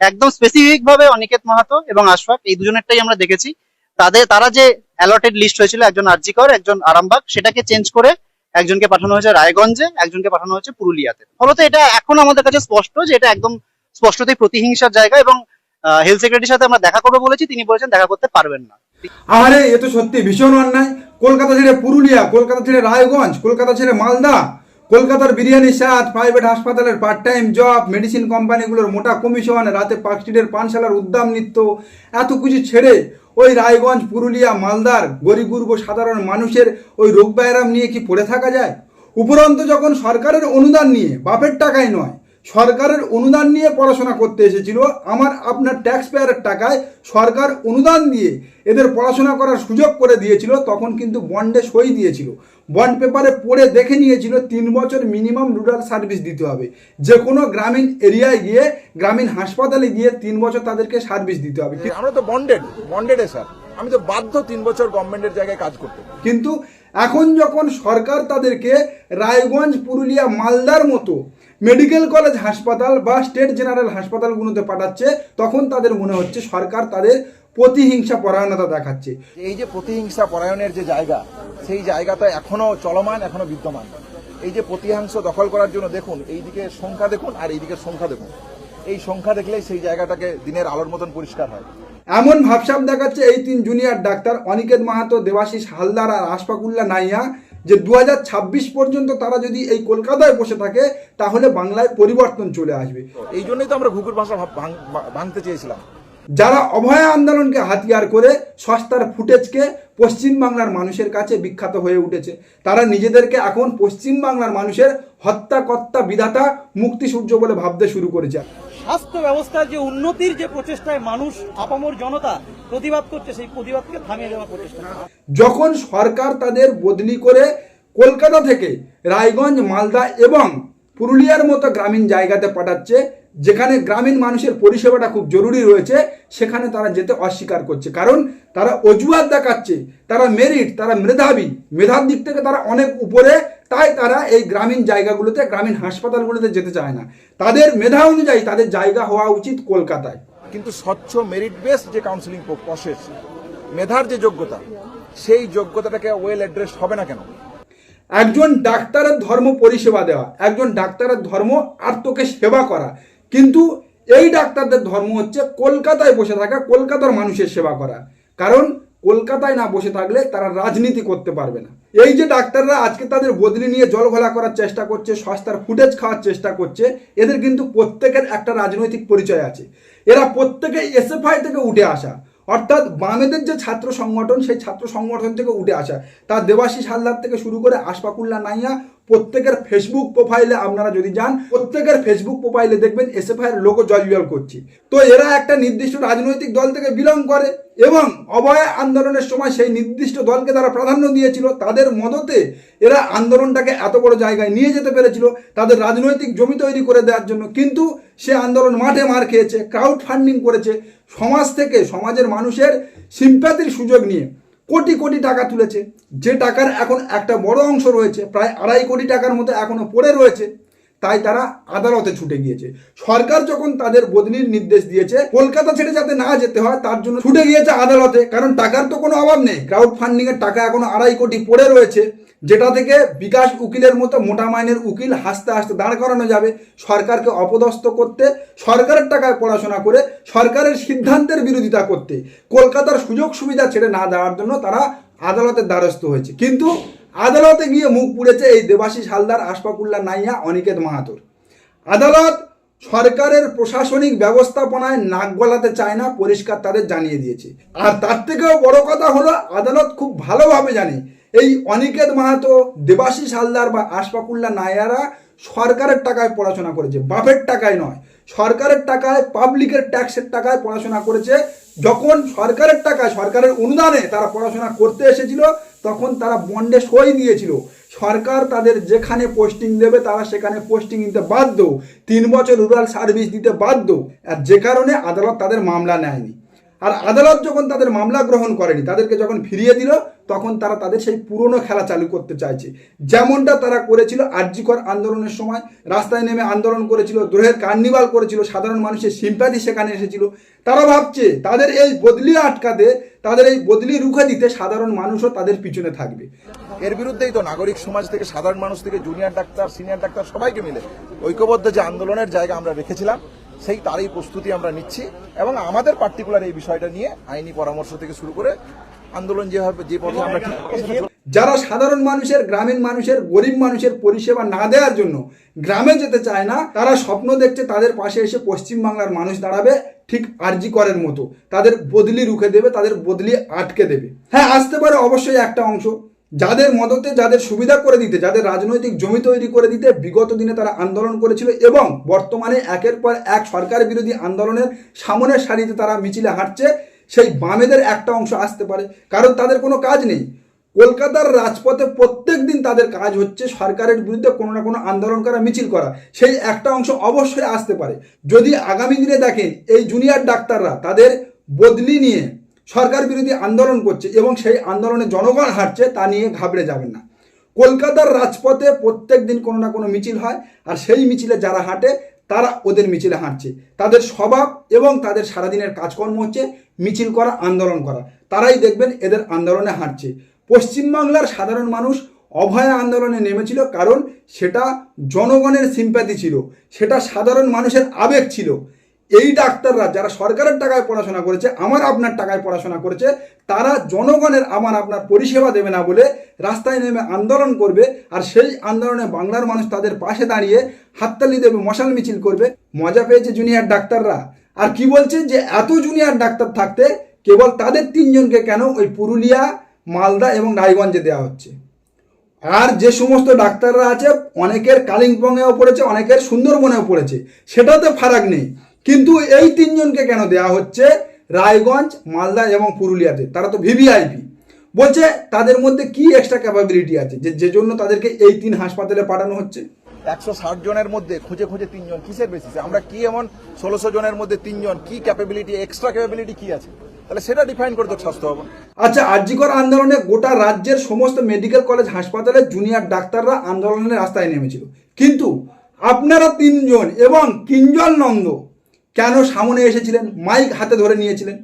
একদম স্পেসিফিক ভাবে অনিকেত মাহাতো এবং আশফাক, এই দুজনেরটাই আমরা দেখেছি। তাদের, তারা যে অ্যালটেড লিস্ট হয়েছিল, একজন আরজিকর, একজন আরামবাগ, সেটাকে চেঞ্জ করে একজনকে পাঠানো হয়েছে রায়গঞ্জে, একজনকে পাঠানো হয়েছে পুরুলিয়াতে। ফলত এটা এখন আমাদের কাছে স্পষ্ট যে এটা একদম স্পষ্টতই প্রতিহিংসার জায়গা এবং হেলথ সেক্রেটারির সাথে আমরা দেখা করব বলেছি, তিনি বলেছেন দেখা করতে পারবেন না। আরে, এ তো সত্যি ভীষণ অন্যায়। কলকাতা ছেড়ে পুরুলিয়া, কলকাতা ছেড়ে রায়গঞ্জ, কলকাতা ছেড়ে মালদা কলকাতার বিরিয়ানি স্বাদ প্রাইভেট হাসপাতালের পার্ট টাইম জব মেডিসিন কোম্পানিগুলোর মোটা কমিশন রাতে পার্ক স্ট্রিটের পানশালার উদ্যাম নৃত্য, এত কিছু ছেড়ে ওই রায়গঞ্জ, পুরুলিয়া, মালদার গরিগুর্ব সাধারণ মানুষের ওই রোগ ব্যায়াম নিয়ে কি পড়ে থাকা যায়? উপরন্ত যখন সরকারের অনুদান নিয়ে বাপের টাকায় নয় সরকারের অনুদান নিয়ে পড়াশোনা করতে এসেছিল। আমার আপনার ট্যাক্স পেয়ারের টাকায় সরকার অনুদান দিয়ে এদের পড়াশোনা করার সুযোগ করে দিয়েছিল তখন কিন্তু বন্ডে সই দিয়েছিল। বন্ড পেপারে পড়ে দেখে নিয়েছিল তিন বছর মিনিমাম রুরাল সার্ভিস দিতে হবে। যে কোনো গ্রামীণ এরিয়ায় গিয়ে গ্রামীণ হাসপাতালে গিয়ে তিন বছর তাদেরকে সার্ভিস দিতে হবে। আমরা তো বন্ডেড বন্ডেড স্যার আমি তো বাধ্য তিন বছর গভর্নমেন্টের জায়গায় কাজ করতে। কিন্তু এখন যখন সরকার তাদেরকে রায়গঞ্জ পুরুলিয়া মালদার মতো মেডিকেল কলেজ হাসপাতাল বা স্টেট জেনারেল হাসপাতালগুলোতে পাঠাচ্ছে তখন তাদের মনে হচ্ছে সরকার তাদের প্রতিহিংসা পরায়ণতা দেখাচ্ছে। এই যে প্রতিহিংসা পরায়ণের যে জায়গা সেই জায়গাটা এখনও চলমান এখনও বিদ্যমান। এই যে প্রতিহিংস দখল করার জন্য দেখুন এইদিকে সংখ্যা দেখুন আর এইদিকে সংখ্যা দেখুন। এই সংখ্যা দেখলেই সেই জায়গাটাকে দিনের আলোর মতন পরিষ্কার হয়। এমন ভাবসাব দেখাচ্ছে এই তিন জুনিয়র ডাক্তার অনিকেত মাহাতো দেবাশিস হালদার আর আশফাকুল্লাহ নাইয়া। যে দুহাজার ছাব্বিশ পর্যন্ত তারা যদি এই কলকাতায় বসে থাকে তাহলে বাংলায় পরিবর্তন চলে আসবে। এই জন্যই তো আমরা ঘুঘুর ভাষা ভাঙতে চেয়েছিলাম। যারা অভয়া আন্দোলনকে হাতিয়ার করে সস্তার ফুটেজকে পশ্চিমবাংলার মানুষের কাছে বিখ্যাত হয়ে উঠেছে তারা নিজেদেরকে এখন পশ্চিমবাংলার মানুষের হত্যাকর্তা বিধাতা মুক্তিসূর্য বলে ভাবতে শুরু করেছে। স্বাস্থ্য ব্যবস্থার যে উন্নতির যে প্রচেষ্টায় মানুষ, আপামর জনতা প্রতিবাদ করছে, সেই প্রতিবাদকে থামিয়ে দেওয়ার প্রচেষ্টা। যখন সরকার তাদের বদলি করে কলকাতা থেকে রায়গঞ্জ, মালদা এবং পুরুলিয়ার মতো গ্রামীণ জায়গাতে পাঠাচ্ছে, যেখানে গ্রামীণ মানুষের পরিষেবাটা খুব জরুরি রয়েছে, সেখানে তারা যেতে অস্বীকার করছে। কারণ তারা অজুহাত দেখাচ্ছে, তারা মেরিট তারা মেধাবী। মেধার দিক থেকে তারা অনেক উপরে তাই তারা এই গ্রামীণ জায়গাগুলোতে গ্রামীণ হাসপাতালগুলোতে যেতে চায় না। তাদের মেধা অনুযায়ী তাদের জায়গা হওয়া উচিত কলকাতায়। কিন্তু স্বচ্ছ মেরিট বেস যে কাউন্সিলিং প্রসেস মেধার যে যোগ্যতা সেই যোগ্যতাটাকে ওয়েল অ্যাড্রেস হবে না কেন? একজন ডাক্তারের ধর্ম পরিষেবা দেওয়া একজন ডাক্তারের ধর্ম আর্তকে সেবা করা কিন্তু এই ডাক্তারদের ধর্ম হচ্ছে কলকাতায় বসে থাকা কলকাতার মানুষের সেবা করা। কারণ কলকাতায় না বসে থাকলে তারা রাজনীতি করতে পারবে না। এই যে ডাক্তাররা আজকে তাদের বদলি নিয়ে জল ঘোলা করার চেষ্টা করছে, সস্তার ফুটেজ খাওয়ার চেষ্টা করছে, এদের কিন্তু প্রত্যেকের একটা রাজনৈতিক পরিচয় আছে। এরা প্রত্যেকে এসএফআই থেকে উঠে আসা, অর্থাৎ বামেদের যে ছাত্র সংগঠন, সেই ছাত্র সংগঠন থেকে উঠে আসা। তার দেবাশিস হালদার থেকে শুরু করে আশফাকুল্লা নাইয়া প্রত্যেকের ফেসবুক প্রোফাইলে আপনারা যদি যান, প্রত্যেকের ফেসবুক প্রোফাইলে দেখবেন এসএফআই এর লোগো জল করছে। তো এরা একটা নির্দিষ্ট রাজনৈতিক দল থেকে বিলং করে এবং অভয় আন্দোলনের সময় সেই নির্দিষ্ট দলকে তারা প্রাধান্য দিয়েছিল। তাদের মদতে এরা আন্দোলনটাকে এত বড় জায়গায় নিয়ে যেতে পেরেছিল, তাদের রাজনৈতিক জমি তৈরি করে দেওয়ার জন্য। কিন্তু সে আন্দোলন মাঠে মার খেয়েছে ক্রাউড ফান্ডিং করেছে। সমাজ থেকে, সমাজের মানুষের সিম্প্যাথির সুযোগ নিয়ে। কোটি কোটি টাকা তুলেছে। যে টাকার এখন একটা বড় অংশ রয়েছে, প্রায় আড়াই কোটি টাকার মতো এখনও পড়ে রয়েছে। তাই তারা আদালতে ছুটে গিয়েছে। সরকার যখন তাদের বদলির নির্দেশ দিয়েছে, কলকাতা ছেড়ে যাতে না যেতে হয়, তার জন্য ছুটে গিয়েছে আদালতে, কারণ টাকার তো কোনো অভাব নেই। ক্রাউড ফান্ডিং এর টাকা এখন আড়াই কোটি পড়ে রয়েছে, যেটা থেকে বিকাশ উকিলের মতো মোটা মাইনের উকিল হাসতে হাসতে দাঁড় করানো যাবে সরকারকে অপদস্থ করতে, সরকারের টাকায় পড়াশোনা করে, সরকারের সিদ্ধান্তের বিরোধিতা করতে। কলকাতার সুযোগ সুবিধা ছেড়ে না দেওয়ার জন্য তারা আদালতের দ্বারস্থ হয়েছে। কিন্তু আদালতে গিয়ে মুখ পুড়েছে এই দেবাশিস হালদার আশফাকুল্লা নাইয়া, অনিকেত মাহাতোর। আদালত সরকারের প্রশাসনিক ব্যবস্থাপনায় নাক গলাতে চায় না, পরিষ্কার তাদের জানিয়ে দিয়েছে। আর তার থেকেও বড় কথা হলো, আদালত খুব ভালোভাবে জানে, এই অনিকেত মাহাতো, দেবাশিস হালদার বা আশফাকুল্লা নায়ারা সরকারের টাকায় পড়াশোনা করেছে, বাপের টাকায় নয়। সরকারের টাকায় পাবলিকের ট্যাক্সের টাকায় পড়াশোনা করেছে। যখন সরকারের টাকায়, সরকারের অনুদানে তারা পড়াশোনা করতে এসেছিল, তখন তারা বন্ডে সই দিয়েছিল। সরকার তাদের যেখানে পোস্টিং দেবে, তারা সেখানে পোস্টিং দিতে বাধ্য। তিন বছর রুরাল সার্ভিস দিতে বাধ্য। আর যে কারণে আদালত তাদের মামলা নেয়নি। আর আদালত যখন তাদের মামলা গ্রহণ করেনি, তাদেরকে যখন ফিরিয়ে দিল তখন তারা তাদের সেই পুরনো খেলা চালু করতে চাইছে। যেমনটা তারা করেছিল আর্যিকর আন্দোলনের সময়, রাস্তায় নেমে আন্দোলন করেছিল, দ্রোহের কার্নিভাল করেছিল, সাধারণ মানুষের সিম্প্যাথি সেখানে এসেছিল। তারা ভাবছে, তাদের এই বদলি আটকাতে, তাদের এই বদলি রুখে দিতে সাধারণ মানুষও তাদের পিছনে থাকবে। এর বিরুদ্ধেই তো নাগরিক সমাজ থেকে, সাধারণ মানুষ থেকে জুনিয়র ডাক্তার সিনিয়র ডাক্তার সবাইকে মিলে ঐক্যবদ্ধ যে আন্দোলনের জায়গা আমরা রেখেছিলাম, সেই তারই প্রস্তুতি আমরা নিচ্ছি এবং আমাদের পার্টিকুলার এই বিষয়টা নিয়ে আইনি পরামর্শ থেকে শুরু করে আন্দোলন যেভাবে যে পথে আমরা। যারা সাধারণ মানুষের, গ্রামীণ মানুষের, গরিব মানুষের পরিষেবা না দেওয়ার জন্য গ্রামে যেতে চায় না, তারা স্বপ্ন দেখছে তাদের পাশে এসে পশ্চিমবাংলার মানুষ দাঁড়াবে ঠিক আরজি করের মতো। তাদের বদলি রুখে দেবে, তাদের বদলি আটকে দেবে। হ্যাঁ আসতে পারে অবশ্যই একটা অংশ। যাদের মদতে, যাদের সুবিধা করে দিতে, যাদের রাজনৈতিক জমি তৈরি করে দিতে বিগত দিনে তারা আন্দোলন করেছিল এবং বর্তমানে একের পর এক সরকার বিরোধী আন্দোলনের সামনের সারিতে তারা মিছিলে হাঁটছে। সেই বামেদের একটা অংশ আসতে পারে। কারণ তাদের কোনো কাজ নেই। কলকাতার রাজপথে প্রত্যেক দিন তাদের কাজ হচ্ছে সরকারের বিরুদ্ধে কোনো না কোনো আন্দোলন করা, মিছিল করা। সেই একটা অংশ অবশ্যই আসতে পারে। যদি আগামী দিনে দেখেন এই জুনিয়র ডাক্তাররা তাদের বদলি নিয়ে সরকার বিরোধী আন্দোলন করছে এবং সেই আন্দোলনে জনগণ হারছে, তা নিয়ে ঘাবড়ে যাবেন না। কলকাতার রাজপথে প্রত্যেক দিন কোনো না কোনো মিছিল হয়। আর সেই মিছিলে যারা হাঁটে তারা ওদের মিছিলে হাঁটছে। তাদের স্বভাব এবং তাদের সারাদিনের কাজকর্ম হচ্ছে মিছিল করা, আন্দোলন করা। তারাই দেখবেন এদের আন্দোলনে হাঁটছে। পশ্চিমবাংলার সাধারণ মানুষ অভয় আন্দোলনে নেমেছিল কারণ সেটা জনগণের সিম্প্যাথি ছিল। সেটা সাধারণ মানুষের আবেগ ছিল। এই ডাক্তাররা যারা সরকারের টাকায় পড়াশোনা করেছে, আমার আপনার টাকায় পড়াশোনা করেছে, তারা জনগণের আমার আপনার পরিষেবা দেবে না বলে রাস্তায় নেমে আন্দোলন করবে আর সেই আন্দোলনে বাংলার মানুষ তাদের পাশে দাঁড়িয়ে হাততালি দেবে, মশাল মিছিল করবে। মজা পেয়েছে জুনিয়র ডাক্তাররা। আর কি বলছে যে, এত জুনিয়র ডাক্তার থাকতে কেবল তাদের তিনজনকে কেন ওই পুরুলিয়া, মালদা এবং রায়গঞ্জে দেওয়া হচ্ছে? আর যে সমস্ত ডাক্তাররা আছে, অনেকের কালিম্পংয়েও পড়েছে, অনেকের সুন্দরবনেও পড়েছে। সেটাতে ফারাক নেই। কিন্তু এই তিনজনকে কেন দেওয়া হচ্ছে? রায়গঞ্জ মালদা এবং পুরুলিয়াতে। তারা তো ভিভিআইপি বলছে তাদের মধ্যে কি এক্সট্রা ক্যাপাবিলিটি আছে? যে যে জন্য তাদেরকে এই তিন হাসপাতালে পাঠানো হচ্ছে? একশো ষাট জনের মধ্যে খুঁজে খুঁজে তিনজন কিসের বেসিসে আমরা কি এমন ষোলোশো জনের মধ্যে তিনজন কি ক্যাপাবিলিটি এক্সট্রা ক্যাপাবিলিটি কি আছে? তাহলে সেটা ডিফাইন করে তো স্বাস্থ্য ভবন আচ্ছা আরজিকর আন্দোলনে গোটা রাজ্যের সমস্ত মেডিকেল কলেজ হাসপাতালে জুনিয়র ডাক্তাররা আন্দোলনের রাস্তায় নেমেছিল। কিন্তু আপনারা তিনজন এবং কিঞ্জল নন্দ কেন সামনে এসেছিলেন? মাইক হাতে ধরে নিয়েছিলেন।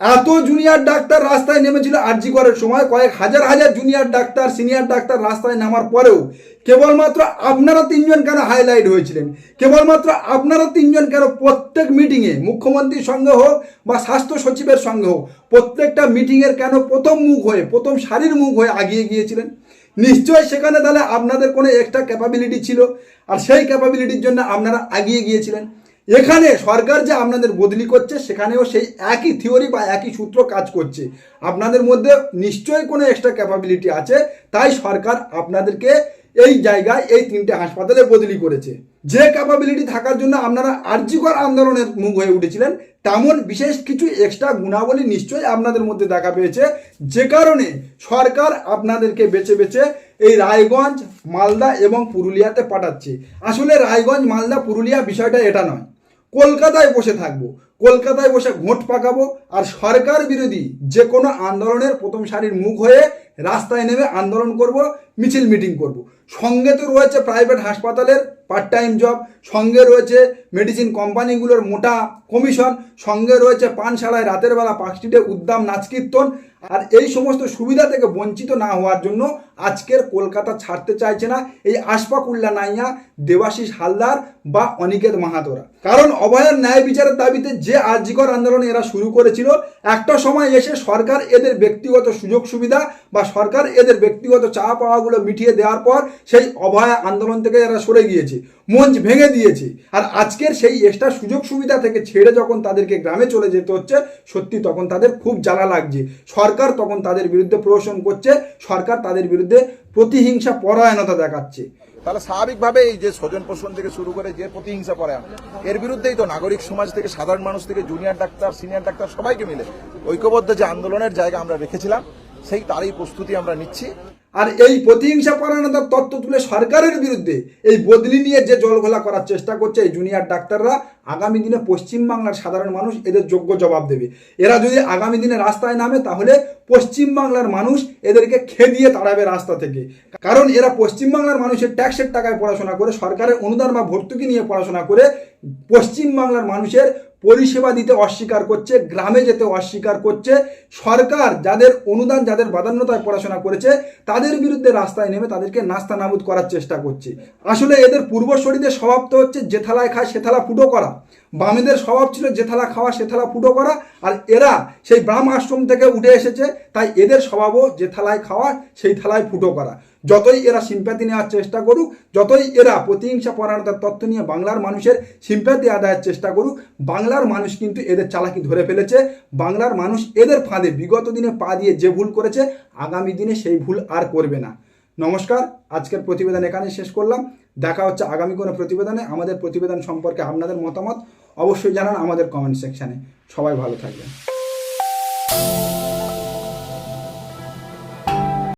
এত জুনিয়র ডাক্তার রাস্তায় নেমেছিল আরজিকরের সময়। কয়েক হাজার হাজার জুনিয়র ডাক্তার সিনিয়র ডাক্তার রাস্তায় নামার পরেও কেবলমাত্র আপনারা তিনজন কেন হাইলাইট হয়েছিলেন? কেবলমাত্র আপনারা তিনজন কেন প্রত্যেক মিটিংয়ে মুখ্যমন্ত্রীর সঙ্গে হোক বা স্বাস্থ্য সচিবের সঙ্গে হোক, প্রত্যেকটা মিটিংয়ের কেন প্রথম মুখ হয়ে, প্রথম সারির মুখ হয়ে আগিয়ে গিয়েছিলেন? নিশ্চয়ই সেখানে তাহলে আপনাদের কোনো এক্সট্রা ক্যাপাবিলিটি ছিল। আর সেই ক্যাপাবিলিটির জন্য আপনারা আগিয়ে গিয়েছিলেন। এখানে সরকার যে আপনাদের বদলি করছে, সেখানেও সেই একই থিওরি বা একই সূত্র কাজ করছে। আপনাদের মধ্যে নিশ্চয়ই কোনো এক্সট্রা ক্যাপাবিলিটি আছে, তাই সরকার আপনাদেরকে এই জায়গায় এই তিনটে হাসপাতালে বদলি করেছে। যে ক্যাপাবিলিটি থাকার জন্য আপনারা আর্যিকর আন্দোলনের মুখ হয়ে উঠেছিলেন, তেমন বিশেষ কিছু এক্সট্রা গুণাবলী নিশ্চয়ই আপনাদের মধ্যে দেখা পেয়েছে। যে কারণে সরকার আপনাদেরকে বেছে বেছে এই রায়গঞ্জ, মালদা এবং পুরুলিয়াতে পাঠাচ্ছে। আসলে রায়গঞ্জ, মালদা, পুরুলিয়া বিষয়টা এটা নয়। কলকাতায় বসে থাকব। কলকাতায় বসে ঘোট পাকাবো আর সরকার বিরোধী যে কোনো আন্দোলনের প্রথম সারির মুখ হয়ে রাস্তায় নেমে আন্দোলন করব, মিছিল মিটিং করব। সঙ্গে তো রয়েছে প্রাইভেট হাসপাতালের পার্ট টাইম জব সঙ্গে রয়েছে মেডিসিন কোম্পানিগুলোর মোটা কমিশন সঙ্গে রয়েছে পানশালায় রাতের বেলা পাঁচটিতে উদ্দাম নাচ কীর্তন। আর এই সমস্ত সুবিধা থেকে বঞ্চিত না হওয়ার জন্য আজকের কলকাতা ছাড়তে চাইছে না এই আশফাকুল্লা নাইয়া, দেবাশিস হালদার বা অনিকেত মাহাতোরা। কারণ অভয়ের ন্যায় বিচারের দাবিতে যে আর্যিকর আন্দোলন এরা শুরু করেছিল, একটা সময় এসে সরকার এদের ব্যক্তিগত সুযোগ সুবিধা বা সরকার এদের ব্যক্তিগত চা পাওয়াগুলো মিটিয়ে দেওয়ার পর সেই অভয়া আন্দোলন থেকে এরা সরে গিয়েছে। মঞ্চ ভেঙে দিয়েছে। আর আজকের সেই এক্সট্রা সুযোগ সুবিধা থেকে ছেড়ে যখন তাদেরকে গ্রামে চলে যেতে হচ্ছে, সত্যি তখন তাদের খুব জ্বালা লাগছে। সরকার তখন তাদের বিরুদ্ধে প্রহসন করছে, সরকার তাদের বিরুদ্ধে প্রতিহিংসা পরায়ণতা দেখাচ্ছে। তাহলে স্বাভাবিকভাবে এই যে স্বজন পোষণ থেকে শুরু করে যে প্রতিহিংসা পরে এর বিরুদ্ধেই তো নাগরিক সমাজ থেকে, সাধারণ মানুষ থেকে জুনিয়র ডাক্তার সিনিয়র ডাক্তার সবাইকে মিলে ঐক্যবদ্ধ যে আন্দোলনের জায়গা আমরা রেখেছিলাম, সেই তারই প্রস্তুতি আমরা নিচ্ছি। আর এই প্রতিহিংসা পরায়ণতার তত্ত্ব তুলে সরকারের বিরুদ্ধে এই বদলি নিয়ে যে জলঘোলা করার চেষ্টা করছে এই জুনিয়র ডাক্তাররা, আগামী দিনে পশ্চিমবাংলার সাধারণ মানুষ এদের যোগ্য জবাব দেবে। এরা যদি আগামী দিনে রাস্তায় নামে, তাহলে পশ্চিমবাংলার মানুষ এদেরকে খেদিয়ে তাড়াবে রাস্তা থেকে। কারণ এরা পশ্চিমবাংলার মানুষের ট্যাক্সের টাকায় পড়াশোনা করে, সরকারের অনুদান বা ভর্তুকি নিয়ে পড়াশোনা করে পশ্চিমবাংলার মানুষের পরিষেবা দিতে অস্বীকার করছে, গ্রামে যেতে অস্বীকার করছে। সরকার যাদের অনুদান, যাদের বাদান্যতায় পড়াশোনা করেছে, তাদের বিরুদ্ধে রাস্তায় নেমে তাদেরকে নাস্তা নাবুদ করার চেষ্টা করছে। আসলে এদের পূর্বশরীদের স্বভাব তো হচ্ছে যে থালায় খায়, সে থালা ফুটো করা। বামেদের স্বভাব ছিল যে থালা খাওয়া, সে থালা ফুটো করা। আর এরা সেই ব্রাহ্ম আশ্রম থেকে উঠে এসেছে, তাই এদের স্বভাবও যে থালায় খাওয়া, সেই থালায় ফুটো করা। যতই এরা সিম্প্যাথি নেওয়ার চেষ্টা করুক, যতই এরা প্রতিহিংসা পরায়ণতার তথ্য নিয়ে বাংলার মানুষের সিম্প্যাথি আদায়ের চেষ্টা করুক, বাংলার মানুষ কিন্তু এদের চালাকি ধরে ফেলেছে। বাংলার মানুষ এদের ফাঁদে বিগত দিনে পা দিয়ে যে ভুল করেছে, আগামী দিনে সেই ভুল আর করবে না। নমস্কার, আজকের প্রতিবেদন এখানে শেষ করলাম। দেখা হচ্ছে আগামী কোনো প্রতিবেদনে। আমাদের প্রতিবেদন সম্পর্কে আপনাদের মতামত অবশ্যই জানান আমাদের কমেন্ট সেকশানে সবাই ভালো থাকবেন।